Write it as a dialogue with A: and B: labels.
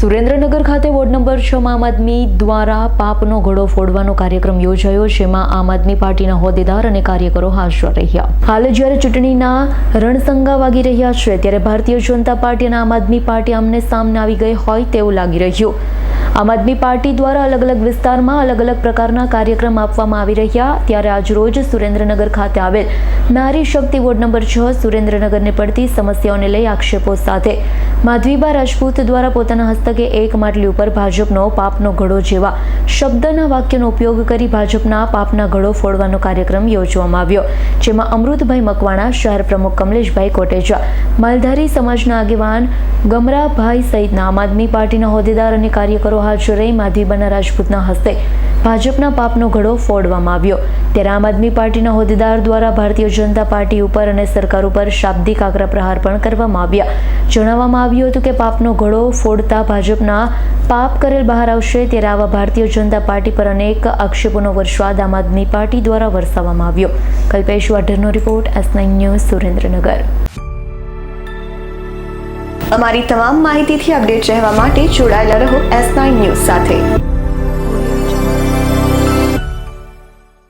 A: સુરેન્દ્રનગર ખાતે ward number છ આમ આદમી દ્વારા પાપનો ઘડો ફોડવાનો કાર્યક્રમ યોજાયો, જેમાં આમ આદમી પાર્ટીના હોદ્દેદાર અને કાર્યકરો હાજર રહ્યા. હાલ જ્યારે ચૂંટણીના રણસંગા વાગી રહ્યા છે, ત્યારે ભારતીય જનતા પાર્ટી અને આમ આદમી પાર્ટી આમને સામને આવી ગઈ હોય તેવું લાગી રહ્યું. આમ આદમી પાર્ટી દ્વારા અલગ અલગ વિસ્તારમાં અલગ અલગ પ્રકારના કાર્યક્રમ આપવામાં આવી રહ્યા, ત્યારે આજરોજ સુરેન્દ્રનગર ખાતે આવેલ નારી શક્તિ વોર્ડ નંબર છ સુરેન્દ્રનગરને પડતી સમસ્યાઓને લઈ આક્ષેપો સાથે માધવીબા રાજપૂત દ્વારા પોતાના હસ્તકે એક માટલી ઉપર ભાજપનો પાપનો ઘડો જેવા શબ્દના વાક્યનો ઉપયોગ કરી ભાજપના પાપના ઘડો ફોડવાનો કાર્યક્રમ યોજવામાં આવ્યો, જેમાં અમૃતભાઈ મકવાણા, શહેર પ્રમુખ કમલેશભાઈ કોટેચા માલધારી સમાજના આગેવાન ગમરાભાઈ સહિતના આમ આદમી પાર્ટીના હોદ્દેદાર અને કાર્યકરો હાજર રહી માધવીબાના રાજપૂતના હસ્તે ભાજપના પાપનો ઘડો ફોડવામાં આવ્યો. ત્યારે આમ આદમી પાર્ટીના હોદ્દેદાર દ્વારા ભારતીય જનતા પાર્ટી ઉપર અને સરકાર ઉપર શાબ્દિક આગ્રહ પ્રહાર પણ કરવામાં આવ્યા. જણાવવામાં આવ્યું હતું કે પાપનો ઘડો ફોડતા ભાજપના પાપ કરેલ બહાર આવશે ત્યારે આવા ભારતીય જનતા પાર્ટી પર અનેક આક્ષેપોનો વરસાદ આમ આદમી પાર્ટી દ્વારા વરસાવવામાં આવ્યો. કલ્પેશ વાઢરનો રિપોર્ટ એસ ન્યૂઝ સુરેન્દ્રનગર.
B: અમારી તમામ માહિતીથી અપડેટ રહેવા માટે જોડાયેલા રહો એસ ન્યૂઝ સાથે.